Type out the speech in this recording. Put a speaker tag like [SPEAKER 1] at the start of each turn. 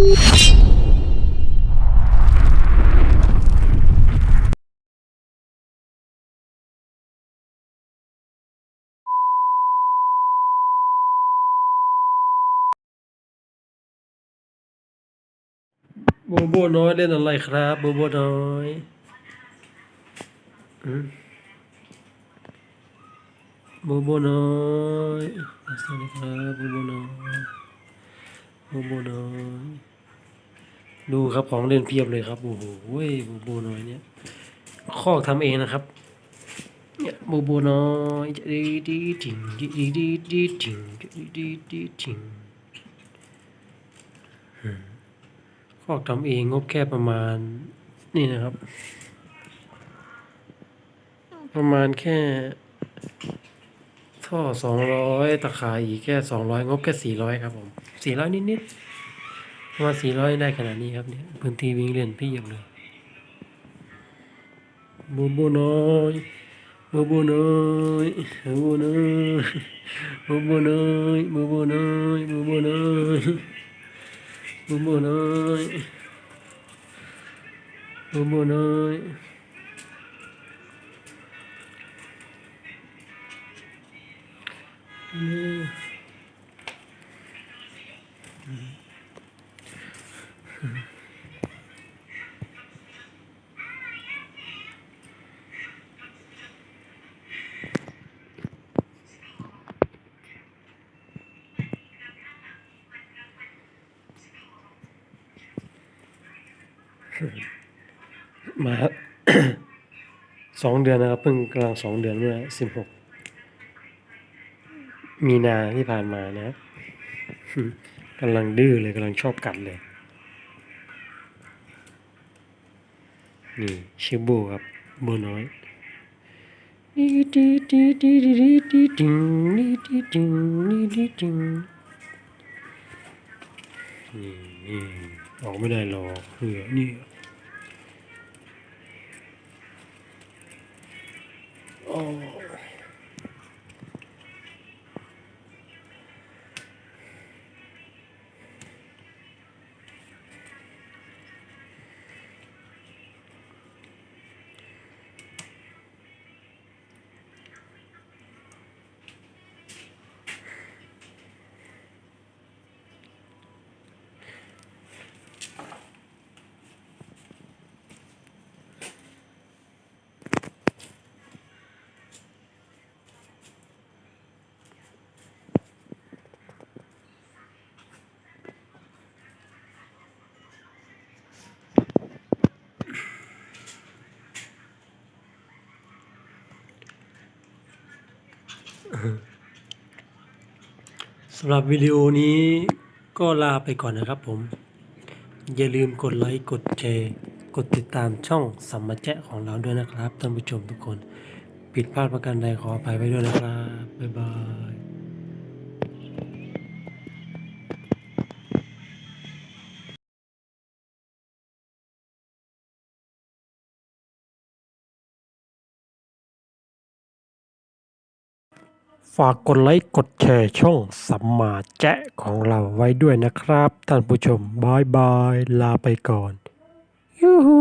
[SPEAKER 1] โบโบน้อยเล่นอะไรครับโบโบน้อยอืมโบโบน้อยสวัสดีครับโบโบน้อยโบโบน้อย ดูครับของเล่นเพียบเลยครับโอ้โหเว้ยโบโบน้อยเนี่ยคอกทำเองนะครับเนี่ยโบโบน้อยดีดีจิงดีดีดีดีจิงดีดีดีจิงคอกทำเองงบแค่ประมาณนี่นะครับ ประมาณแค่ท่อสองร้อยตะข่ายอีกแค่สองร้อยงบแค่สี่ร้อยครับผมสี่ร้อยนิดๆ ประมาสี่ร้อยได้ขนาดนี้ครับเนี่ยพื้นที่วิ่งเล่นพี่เยบเลยบูบูน้อยบูบูน้อยบูบูน้อยบูบูน้อยบูบูน้อยบูบูน้อยบูบูน้อยบูบูน้อยอื มาสองเดือนนะครับเพิ่งกำลังสองเดือนเมื่อสิบหกมีนาที่ผ่านมานะกำลังดื้อเลยกำลังชอบกัดเลย นี่ชื่อโบครับโบน้อยนี่ดีดีดีดีดีดีดิงดีดีดิงดีดีดิงนี่นี่ออกไม่ได้หรอกเหนื่อยนี่โอ้ สำหรับวิดีโอนี้ก็ลาไปก่อนนะครับผม อย่าลืมกดไลค์ กดแชร์ กดติดตามช่องสัมมาแจะของเราด้วยนะครับท่านผู้ชมทุกคน ผิดพลาดประการใดขออภัยไว้ด้วยนะครับ บ๊ายบาย ฝากกดไลค์กดแชร์ช่องสัมมาแจะของเราไว้ด้วยนะครับ ท่านผู้ชมบายบาย ลาไปก่อนยูฮู